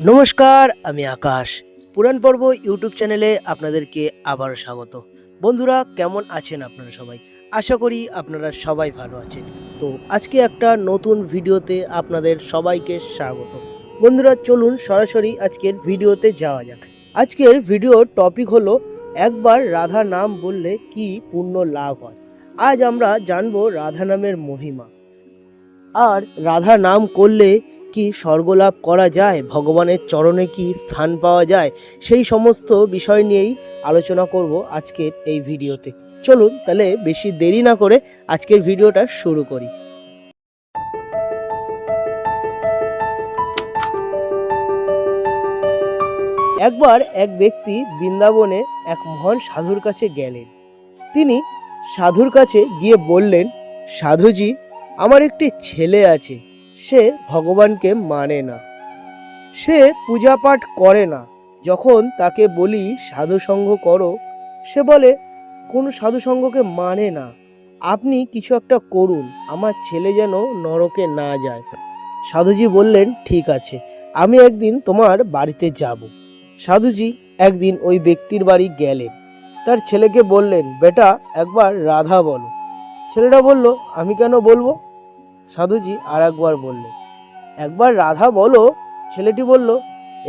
নমস্কার, আমি আকাশ। পুরাণ পর্ব ইউটিউব চ্যানেলে আপনাদেরকে আবার স্বাগত। বন্ধুরা, কেমন আছেন আপনারা সবাই? আশা করি আপনারা সবাই ভালো আছেন। তো আজকে একটা নতুন ভিডিওতে আপনাদের সবাইকে স্বাগত। বন্ধুরা, চলুন সরাসরি আজকের ভিডিওতে যাওয়া যাক। আজকের ভিডিওর টপিক হলো, একবার রাধা নাম বললে কি পূর্ণ লাভ হয়? আজ আমরা জানব রাধা নামের মহিমা। আর রাধা নাম করলে কি স্বর্গলাভ করা যায়? ভগবানের চরণে কি স্থান পাওয়া যায়? সেই সমস্ত বিষয় নিয়েই আলোচনা করব আজকের এই ভিডিওতে। চলুন তাহলে বেশি দেরি না করে আজকের ভিডিওটা শুরু করি। একবার এক ব্যক্তি বৃন্দাবনে এক মহান সাধুর কাছে গেলেন। তিনি সাধুর কাছে গিয়ে বললেন, সাধুজি, আমার একটি ছেলে আছে। সে ভগবানকে মানে না। সে পূজা পাঠ করে না। যখন তাকে বলি সাধুসঙ্গ করো, সে বলে, কোনো সাধুসঙ্গকে মানে না। আপনি কিছু একটা করুন, আমার ছেলে যেন নরকে না যায়। সাধুজি বললেন, ঠিক আছে, আমি একদিন তোমার বাড়িতে যাব। সাধুজি একদিন ওই ব্যক্তির বাড়ি গেলেন। তার ছেলেকে বললেন, বেটা, একবার রাধা বলো। ছেলেটা বলল, আমি কেন বলব? সাধুজি আর একবার বললেন, একবার রাধা বলো। ছেলেটি বলল,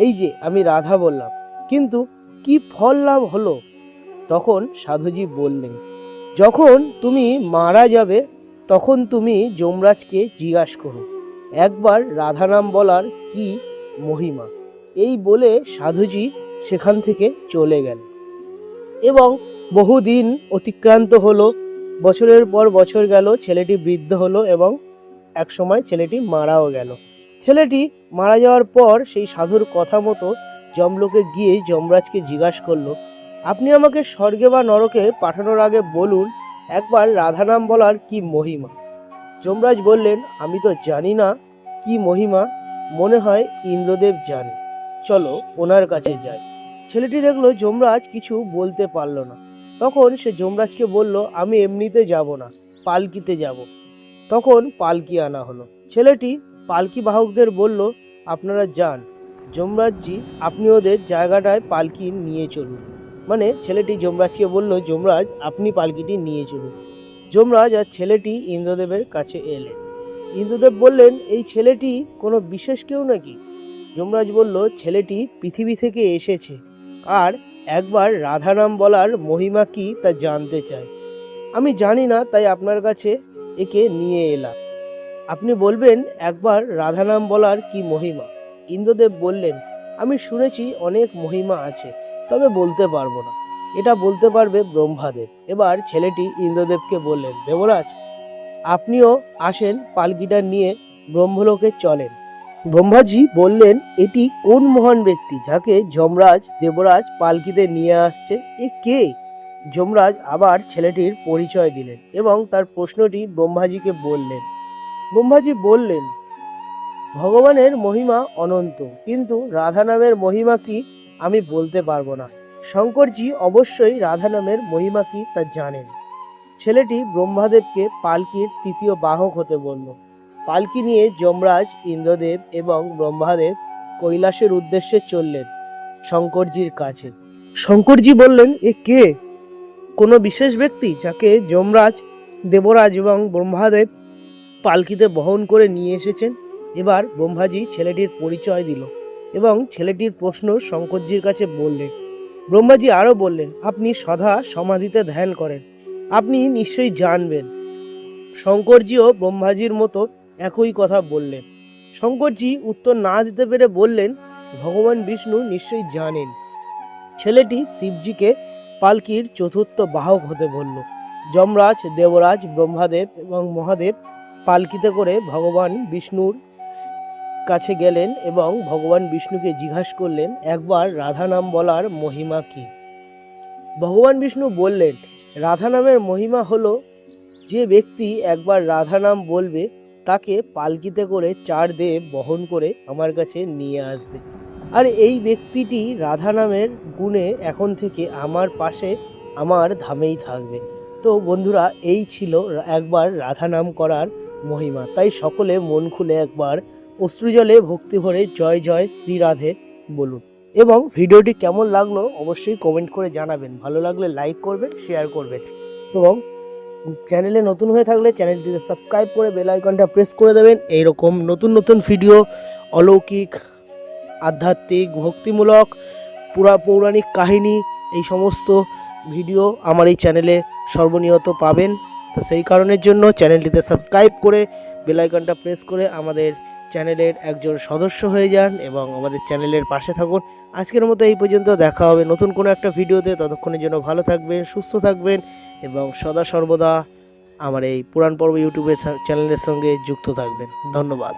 এই যে, আমি রাধা বললাম, কিন্তু কি ফল লাভ হলো? তখন সাধুজি বললেন, যখন তুমি মারা যাবে, তখন তুমি যমরাজকে জিজ্ঞাসা করো, একবার রাধা নাম বলার কি মহিমা? এই বলে সাধুজি সেখান থেকে চলে গেল এবং বহুদিন অতিক্রান্ত হলো, বছরের পর বছর গেল, ছেলেটি বৃদ্ধ হলো এবং এক সময় ছেলেটি মারাও গেল। ছেলেটি মারা যাওয়ার পর সেই সাধুর কথা মতো যমলোকে গিয়ে যমরাজকে জিজ্ঞাসা করল, আপনি আমাকে স্বর্গে বা নরকে পাঠানোর আগে বলুন, একবার রাধা নাম বলার কি মহিমা? যমরাজ বললেন, আমি তো জানি না কি মহিমা, মনে হয় ইন্দ্রদেব জানে। চলো ওনার কাছে যাই। ছেলেটি দেখল যমরাজ কিছু বলতে পারল না। তখন সে যমরাজকে বলল, আমি এমনিতে যাব না, পালকিতে যাব। তখন পালকি আনা হলো। ছেলেটি পালকি বাহকদের বলল, আপনারা যান। যমরাজজি, আপনি ওদের জায়গাটায় পালকি নিয়ে চলুন। মানে ছেলেটি যমরাজকে বলল, যমরাজ, আপনি পালকিটি নিয়ে চলুন। যমরাজ আর ছেলেটি ইন্দ্রদেবের কাছে এলেন ইন্দ্রদেব বললেন, এই ছেলেটি কোনো বিশেষ কেউ নাকি? যমরাজ বলল, ছেলেটি পৃথিবী থেকে এসেছে। আর একবার রাধা নাম বলার মহিমা কি তা জানতে চায়। আমি জানি না, তাই আপনার কাছে একে নিয়ে এলাম। আপনি বলবেন, একবার রাধা নাম বলার কি মহিমা? ইন্দ্রদেব বললেন, আমি শুনেছি অনেক মহিমা আছে, তবে বলতে পারব না। এটা বলতে পারবে ব্রহ্মাদেব। এবার ছেলেটি ইন্দ্রদেবকে বললেন, দেবরাজ, আপনিও আসেন পালকিটা নিয়ে ব্রহ্মলোকে চলেন। ব্রহ্মাজি বললেন, এটি কোন মহান ব্যক্তি যাকে যমরাজ, দেবরাজ পালকিতে নিয়ে আসছে? এ কে? যমরাজ আবার ছেলেটির পরিচয় দিলেন এবং তার প্রশ্নটি ব্রহ্মাজিকে বললেন। ব্রহ্মাজি বললেন, ভগবানের মহিমা অনন্ত, কিন্তু রাধা নামের মহিমা কি আমি বলতে পারব না। শঙ্করজি অবশ্যই রাধা নামের মহিমা কি তা জানেন। ছেলেটি ব্রহ্মাদেবকে পালকির তৃতীয় বাহক হতে বলল। পালকি নিয়ে যমরাজ, ইন্দ্রদেব এবং ব্রহ্মাদেব কৈলাসের উদ্দেশ্যে চললেন শঙ্করজির কাছে। শঙ্করজি বললেন, এ কে? কোনো বিশেষ ব্যক্তি যাকে যমরাজ, দেবরাজ এবং ব্রহ্মাদেব পালকিতে বহন করে নিয়ে এসেছেন, এবার ব্রহ্মাজি ছেলেটির পরিচয় দিল এবং ছেলেটির প্রশ্ন শঙ্করজির কাছে বললেন, ব্রহ্মাজি আরও বললেন, আপনি সদা সমাধিতে ধ্যান করেন, আপনি নিশ্চয়ই জানবেন। শঙ্করজিও ব্রহ্মাজির মতো একই কথা বললেন। শঙ্করজি উত্তর না দিতে পেরে বললেন, ভগবান বিষ্ণু নিশ্চয়ই জানেন। ছেলেটি শিবজিকে পালকির চতুর্থ বাহক হতে বলল। যমরাজ, দেবরাজ, ব্রহ্মাদেব এবং মহাদেব পালকিতে করে ভগবান বিষ্ণুর কাছে গেলেন এবং ভগবান বিষ্ণুকে জিজ্ঞাসা করলেন, একবার রাধা নাম বলার মহিমা কি? ভগবান বিষ্ণু বললেন, রাধা নামের মহিমা হলো যে ব্যক্তি একবার রাধা নাম বলবে, তাকে পালকিতে করে চার দেব বহন করে আমার কাছে নিয়ে আসবে। আর এই ব্যক্তিটি রাধা নামের গুণে এখন থেকে আমার পাশে, আমার ধামেই থাকবে। তো বন্ধুরা, এই ছিল একবার রাধা নাম করার মহিমা। তাই সকলে মন খুলে একবার অশ্রুজলে ভক্তি ভরে জয় জয় শ্রী রাধে বলুন। এবং ভিডিওটি কেমন লাগল অবশ্যই কমেন্ট করে জানাবেন। ভালো লাগলে লাইক করবেন শেয়ার করবেন। এবং চ্যানেলে নতুন হয়ে থাকলে চ্যানেলটিতে সাবস্ক্রাইব করে বেল আইকনটা প্রেস করে দেবেন। এইরকম নতুন নতুন ভিডিও অলৌকিক আধ্যাত্মিক, ভক্তিমূলক, পুরা পৌরাণিক কাহিনী, এই সমস্ত ভিডিও আমার এই চ্যানেলে সর্বনিয়ত পাবেন। তো সেই কারণের জন্য চ্যানেলটিতে সাবস্ক্রাইব করে বেল আইকনটা প্রেস করে আমাদের চ্যানেলের একজন সদস্য হয়ে যান এবং আমাদের চ্যানেলের পাশে থাকুন। আজকের মতো এই পর্যন্ত দেখা হবে নতুন কোনো একটা ভিডিওতে। ততক্ষণের জন্য ভালো থাকবেন, সুস্থ থাকবেন এবং সদা সর্বদা আমার এই পুরাণ পর্ব ইউটিউবের চ্যানেলের সঙ্গে যুক্ত থাকবেন। ধন্যবাদ।